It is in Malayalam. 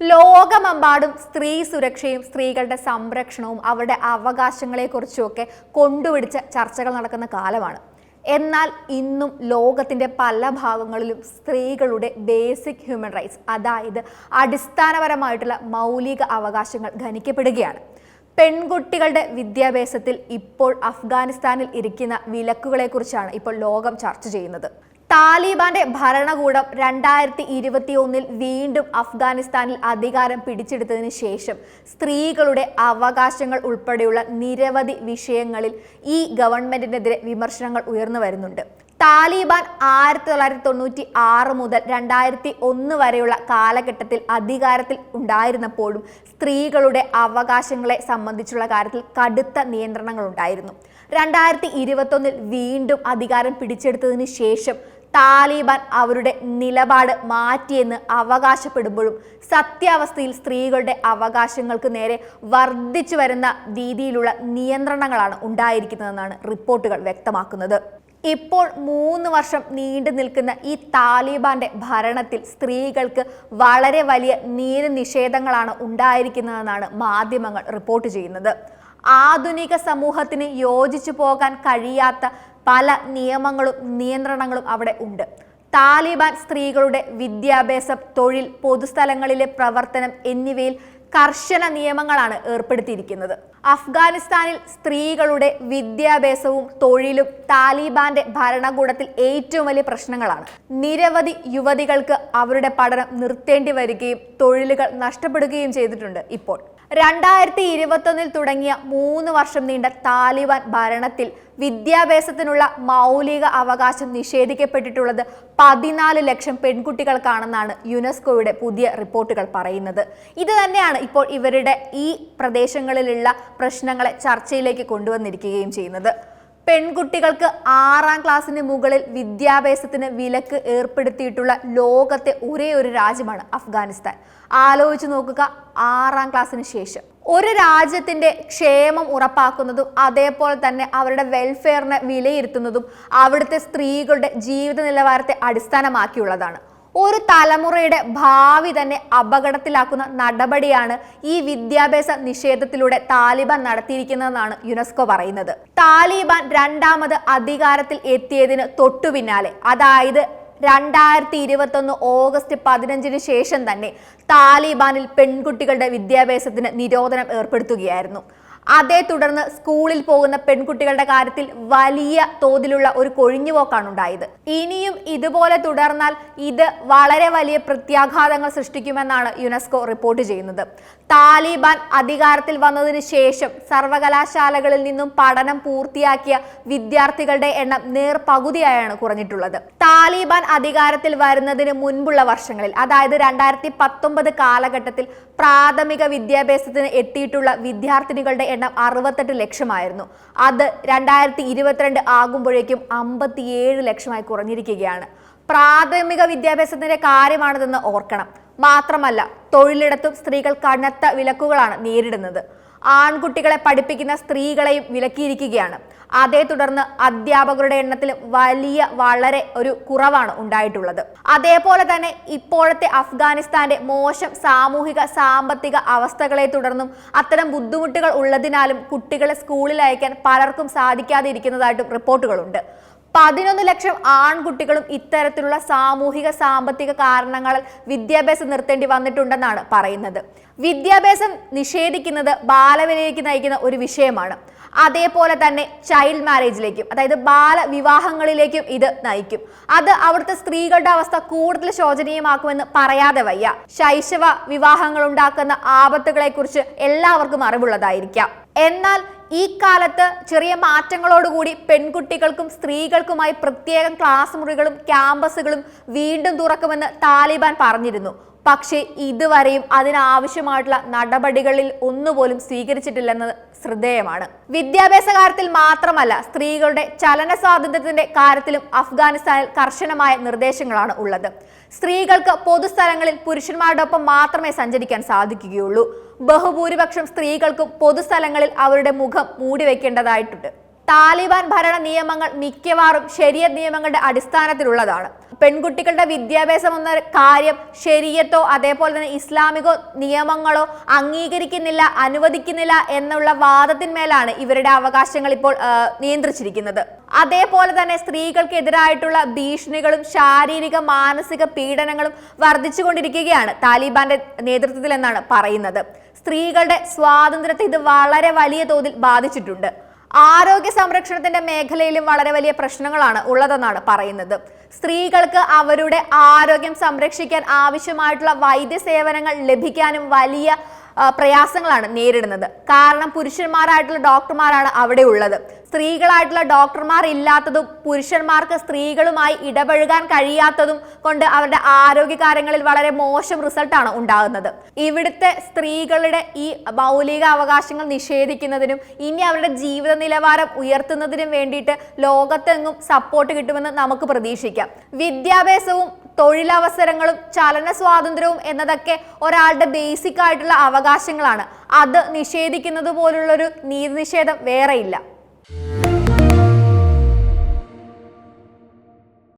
ലോകമെമ്പാടും സ്ത്രീ സുരക്ഷയും സ്ത്രീകളുടെ സംരക്ഷണവും അവരുടെ അവകാശങ്ങളെക്കുറിച്ചുമൊക്കെ കൊണ്ടുപിടിച്ച ചർച്ചകൾ നടക്കുന്ന കാലമാണ്. എന്നാൽ ഇന്നും ലോകത്തിന്റെ പല ഭാഗങ്ങളിലും സ്ത്രീകളുടെ ബേസിക് ഹ്യൂമൻ റൈറ്റ്സ് അതായത് അടിസ്ഥാനപരമായിട്ടുള്ള മൗലിക അവകാശങ്ങൾ ഖനിക്കപ്പെടുകയാണ്. പെൺകുട്ടികളുടെ വിദ്യാഭ്യാസത്തിൽ ഇപ്പോൾ അഫ്ഗാനിസ്ഥാനിൽ ഇരിക്കുന്ന വിലക്കുകളെക്കുറിച്ചാണ് ഇപ്പോൾ ലോകം ചർച്ച ചെയ്യുന്നത്. താലിബാന്റെ ഭരണകൂടം രണ്ടായിരത്തി ഇരുപത്തി ഒന്നിൽ വീണ്ടും അഫ്ഗാനിസ്ഥാനിൽ അധികാരം പിടിച്ചെടുത്തതിന് ശേഷം സ്ത്രീകളുടെ അവകാശങ്ങൾ ഉൾപ്പെടെയുള്ള നിരവധി വിഷയങ്ങളിൽ ഈ ഗവൺമെന്റിനെതിരെ വിമർശനങ്ങൾ ഉയർന്നു വരുന്നുണ്ട്. താലിബാൻ ആയിരത്തി തൊള്ളായിരത്തി തൊണ്ണൂറ്റി ആറ് മുതൽ രണ്ടായിരത്തി ഒന്ന് വരെയുള്ള കാലഘട്ടത്തിൽ അധികാരത്തിൽ ഉണ്ടായിരുന്നപ്പോഴും സ്ത്രീകളുടെ അവകാശങ്ങളെ സംബന്ധിച്ചുള്ള കാര്യത്തിൽ കടുത്ത നിയന്ത്രണങ്ങൾ ഉണ്ടായിരുന്നു രണ്ടായിരത്തി ഇരുപത്തൊന്നിൽ വീണ്ടും അധികാരം പിടിച്ചെടുത്തതിന് ശേഷം താലിബാൻ അവരുടെ നിലപാട് മാറ്റിയെന്ന് അവകാശപ്പെടുമ്പോഴും സത്യാവസ്ഥയിൽ സ്ത്രീകളുടെ അവകാശങ്ങൾക്ക് നേരെ വർദ്ധിച്ചു വരുന്ന രീതിയിലുള്ള നിയന്ത്രണങ്ങളാണ് ഉണ്ടായിരിക്കുന്നതെന്നാണ് റിപ്പോർട്ടുകൾ വ്യക്തമാക്കുന്നത്. ഇപ്പോൾ മൂന്ന് വർഷം നീണ്ടു നിൽക്കുന്ന ഈ താലിബാന്റെ ഭരണത്തിൽ സ്ത്രീകൾക്ക് വളരെ വലിയ നിയമനിഷേധങ്ങളാണ് ഉണ്ടായിരിക്കുന്നതെന്നാണ് മാധ്യമങ്ങൾ റിപ്പോർട്ട് ചെയ്യുന്നത്. ആധുനിക സമൂഹത്തിന് യോജിച്ചു പോകാൻ കഴിയാത്ത പല നിയമങ്ങളും നിയന്ത്രണങ്ങളും അവിടെ ഉണ്ട്. താലിബാൻ സ്ത്രീകളുടെ വിദ്യാഭ്യാസം തൊഴിൽ പൊതുസ്ഥലങ്ങളിലെ പ്രവർത്തനം എന്നിവയിൽ കർശന നിയമങ്ങളാണ് ഏർപ്പെടുത്തിയിരിക്കുന്നത്. അഫ്ഗാനിസ്ഥാനിൽ സ്ത്രീകളുടെ വിദ്യാഭ്യാസവും തൊഴിലും താലിബാന്റെ ഭരണകൂടത്തിൽ ഏറ്റവും വലിയ പ്രശ്നങ്ങളാണ്. നിരവധി യുവതികൾക്ക് അവരുടെ പഠനം നിർത്തേണ്ടി വരികയും തൊഴിലുകൾ നഷ്ടപ്പെടുകയും ചെയ്തിട്ടുണ്ട് ഇപ്പോൾ. രണ്ടായിരത്തി ഇരുപത്തൊന്നിൽ തുടങ്ങിയ മൂന്ന് വർഷം നീണ്ട താലിബാൻ ഭരണത്തിൽ വിദ്യാഭ്യാസത്തിനുള്ള മൗലിക അവകാശം നിഷേധിക്കപ്പെട്ടിട്ടുള്ളത് പതിനാല് ലക്ഷം പെൺകുട്ടികൾക്കാണെന്നാണ് യുനെസ്കോയുടെ പുതിയ റിപ്പോർട്ടുകൾ പറയുന്നത്. ഇത് തന്നെയാണ് ഇപ്പോൾ ഇവരുടെ ഈ പ്രദേശങ്ങളിലുള്ള പ്രശ്നങ്ങളെ ചർച്ചയിലേക്ക് കൊണ്ടുവന്നിരിക്കുകയും ചെയ്യുന്നത്. പെൺകുട്ടികൾക്ക് ആറാം ക്ലാസ്സിന് മുകളിൽ വിദ്യാഭ്യാസത്തിന് വിലക്ക് ഏർപ്പെടുത്തിയിട്ടുള്ള ലോകത്തെ ഒരേ ഒരു രാജ്യമാണ് അഫ്ഗാനിസ്ഥാൻ. ആലോചിച്ച് നോക്കുക ആറാം ക്ലാസ്സിന് ശേഷം. ഒരു രാജ്യത്തിന്റെ ക്ഷേമം ഉറപ്പാക്കുന്നതും അതേപോലെ തന്നെ അവരുടെ വെൽഫെയറിനെ വിലയിരുത്തുന്നതും അവിടുത്തെ സ്ത്രീകളുടെ ജീവിത നിലവാരത്തെ അടിസ്ഥാനമാക്കിയുള്ളതാണ്. ഒരു തലമുറയുടെ ഭാവി തന്നെ അപകടത്തിലാക്കുന്ന നടപടിയാണ് ഈ വിദ്യാഭ്യാസ നിഷേധത്തിലൂടെ താലിബാൻ നടത്തിയിരിക്കുന്നതെന്നാണ് യുനെസ്കോ പറയുന്നത്. താലിബാൻ രണ്ടാമത് അധികാരത്തിൽ എത്തിയതിന് തൊട്ടു പിന്നാലെ അതായത് രണ്ടായിരത്തി ഇരുപത്തൊന്ന് ഓഗസ്റ്റ് പതിനഞ്ചിന് ശേഷം തന്നെ താലിബാനിൽ പെൺകുട്ടികളുടെ വിദ്യാഭ്യാസത്തിന് നിരോധനം ഏർപ്പെടുത്തുകയായിരുന്നു. അതേ തുടർന്ന് സ്കൂളിൽ പോകുന്ന പെൺകുട്ടികളുടെ കാര്യത്തിൽ വലിയ തോതിലുള്ള ഒരു കൊഴിഞ്ഞുപോക്കാണ് ഉണ്ടായത്. ഇനിയും ഇതുപോലെ തുടർന്നാൽ ഇത് വളരെ വലിയ പ്രത്യാഘാതങ്ങൾ സൃഷ്ടിക്കുമെന്നാണ് യുനെസ്കോ റിപ്പോർട്ട് ചെയ്യുന്നത്. താലിബാൻ അധികാരത്തിൽ വന്നതിന് ശേഷം സർവകലാശാലകളിൽ നിന്നും പഠനം പൂർത്തിയാക്കിയ വിദ്യാർത്ഥികളുടെ എണ്ണം നേർപകുതിയായാണ് കുറഞ്ഞിട്ടുള്ളത്. താലിബാൻ അധികാരത്തിൽ വരുന്നതിന് മുൻപുള്ള വർഷങ്ങളിൽ അതായത് രണ്ടായിരത്തി പത്തൊമ്പത് കാലഘട്ടത്തിൽ പ്രാഥമിക വിദ്യാഭ്യാസത്തിന് എത്തിയിട്ടുള്ള വിദ്യാർത്ഥിനികളുടെ എണ്ണം അറുപത്തെട്ട് ലക്ഷമായിരുന്നു. അത് രണ്ടായിരത്തി ഇരുപത്തിരണ്ട് ആകുമ്പോഴേക്കും അമ്പത്തിയേഴ് ലക്ഷമായി കുറഞ്ഞിരിക്കുകയാണ്. പ്രാഥമിക വിദ്യാഭ്യാസത്തിന്റെ കാര്യമാണിതെന്ന് ഓർക്കണം. മാത്രമല്ല തൊഴിലിടത്തും സ്ത്രീകൾ കനത്ത വിലക്കുകളാണ് നേരിടുന്നത്. ആൺകുട്ടികളെ പഠിപ്പിക്കുന്ന സ്ത്രീകളെയും വിലക്കിയിരിക്കുകയാണ്. അതേ തുടർന്ന് അധ്യാപകരുടെ എണ്ണത്തിൽ വലിയ വളരെ ഒരു കുറവാണ് ഉണ്ടായിട്ടുള്ളത്. അതേപോലെ തന്നെ ഇപ്പോഴത്തെ അഫ്ഗാനിസ്ഥാന്റെ മോശം സാമൂഹിക സാമ്പത്തിക അവസ്ഥകളെ തുടർന്നും അത്തരം ബുദ്ധിമുട്ടുകൾ ഉള്ളതിനാലും കുട്ടികളെ സ്കൂളിൽ അയക്കാൻ പലർക്കും സാധിക്കാതെ ഇരിക്കുന്നതായിട്ടും റിപ്പോർട്ടുകളുണ്ട്. പതിനൊന്ന് ലക്ഷം ആൺകുട്ടികളും ഇത്തരത്തിലുള്ള സാമൂഹിക സാമ്പത്തിക കാരണങ്ങൾ വിദ്യാഭ്യാസം നിർത്തേണ്ടി വന്നിട്ടുണ്ടെന്നാണ് പറയുന്നത്. വിദ്യാഭ്യാസം നിഷേധിക്കുന്നത് ബാലവിലേക്ക് നയിക്കുന്ന ഒരു വിഷയമാണ്. അതേപോലെ തന്നെ ചൈൽഡ് മാരേജിലേക്കും അതായത് ബാലവിവാഹങ്ങളിലേക്കും ഇത് നയിക്കും. അത് അവിടുത്തെ സ്ത്രീകളുടെ അവസ്ഥ കൂടുതൽ ശോചനീയമാക്കുമെന്ന് പറയാതെ വയ്യ. ശൈശവ വിവാഹങ്ങൾ ഉണ്ടാക്കുന്ന ആപത്തുകളെ കുറിച്ച് എല്ലാവർക്കും അറിവുള്ളതായിരിക്കാം. എന്നാൽ ഈ കാലത്ത് ചെറിയ മാറ്റങ്ങളോടുകൂടി പെൺകുട്ടികൾക്കും സ്ത്രീകൾക്കുമായി പ്രത്യേകം ക്ലാസ് മുറികളും ക്യാമ്പസുകളും വീണ്ടും തുറക്കുമെന്ന് താലിബാൻ പറഞ്ഞിരുന്നു. പക്ഷേ ഇതുവരെയും അതിനാവശ്യമായിട്ടുള്ള നടപടികളിൽ ഒന്നുപോലും സ്വീകരിച്ചിട്ടില്ലെന്നത് ശ്രദ്ധേയമാണ്. വിദ്യാഭ്യാസ കാര്യത്തിൽ മാത്രമല്ല സ്ത്രീകളുടെ ചലന സ്വാതന്ത്ര്യത്തിന്റെ കാര്യത്തിലും അഫ്ഗാനിസ്ഥാനിൽ കർശനമായ നിർദ്ദേശങ്ങളാണ് ഉള്ളത്. സ്ത്രീകൾക്ക് പൊതുസ്ഥലങ്ങളിൽ പുരുഷന്മാരോടൊപ്പം മാത്രമേ സഞ്ചരിക്കാൻ സാധിക്കുകയുള്ളൂ. ബഹുഭൂരിപക്ഷം സ്ത്രീകൾക്കും പൊതുസ്ഥലങ്ങളിൽ അവരുടെ മുഖം മൂടി വെക്കേണ്ടതായിട്ടുണ്ട് താലിബാൻ ഭരണ നിയമങ്ങൾ മിക്കവാറും ശരിയ നിയമങ്ങളുടെ അടിസ്ഥാനത്തിലുള്ളതാണ്. പെൺകുട്ടികളുടെ വിദ്യാഭ്യാസം എന്ന കാര്യം ശരിയത്തോ അതേപോലെ തന്നെ ഇസ്ലാമികോ നിയമങ്ങളോ അംഗീകരിക്കുന്നില്ല അനുവദിക്കുന്നില്ല എന്നുള്ള വാദത്തിന്മേലാണ് ഇവരുടെ അവകാശങ്ങൾ ഇപ്പോൾ നിയന്ത്രിച്ചിരിക്കുന്നത്. അതേപോലെ തന്നെ സ്ത്രീകൾക്കെതിരായിട്ടുള്ള ഭീഷണികളും ശാരീരിക മാനസിക പീഡനങ്ങളും വർദ്ധിച്ചുകൊണ്ടിരിക്കുകയാണ് താലിബാന്റെ നേതൃത്വത്തിൽ എന്നാണ് പറയുന്നത്. സ്ത്രീകളുടെ സ്വാതന്ത്ര്യത്തെ ഇത് വളരെ വലിയ തോതിൽ ബാധിച്ചിട്ടുണ്ട്. ആരോഗ്യ സംരക്ഷണത്തിന്റെ മേഖലയിലും വളരെ വലിയ പ്രശ്നങ്ങളാണ് ഉള്ളതെന്നാണ് പറയുന്നത്. സ്ത്രീകൾക്ക് അവരുടെ ആരോഗ്യം സംരക്ഷിക്കാൻ ആവശ്യമായിട്ടുള്ള വൈദ്യ സേവനങ്ങൾ ലഭിക്കാനും വലിയ പ്രയാസങ്ങളാണ് നേരിടുന്നത്. കാരണം പുരുഷന്മാരായിട്ടുള്ള ഡോക്ടർമാരാണ് അവിടെ ഉള്ളത്. സ്ത്രീകളായിട്ടുള്ള ഡോക്ടർമാർ ഇല്ലാത്തതും പുരുഷന്മാർക്ക് സ്ത്രീകളുമായി ഇടപഴകാൻ കഴിയാത്തതും കൊണ്ട് അവരുടെ ആരോഗ്യ കാര്യങ്ങളിൽ വളരെ മോശം റിസൾട്ടാണ് ഉണ്ടാകുന്നത്. ഇവിടുത്തെ സ്ത്രീകളുടെ ഈ മൗലിക അവകാശങ്ങൾ നിഷേധിക്കുന്നതിനും ഇനി അവരുടെ ജീവിത നിലവാരം ഉയർത്തുന്നതിനും വേണ്ടിയിട്ട് ലോകത്തെങ്ങും സപ്പോർട്ട് കിട്ടുമെന്ന് നമുക്ക് പ്രതീക്ഷിക്കാം. വിദ്യാഭ്യാസവും തൊഴിലവസരങ്ങളും ചലന സ്വാതന്ത്ര്യവും എന്നതൊക്കെ ഒരാളുടെ ബേസിക് ആയിട്ടുള്ള അവകാശങ്ങളാണ്. അത് നിഷേധിക്കുന്നത് പോലുള്ളൊരു നീതി നിഷേധം വേറെയില്ല.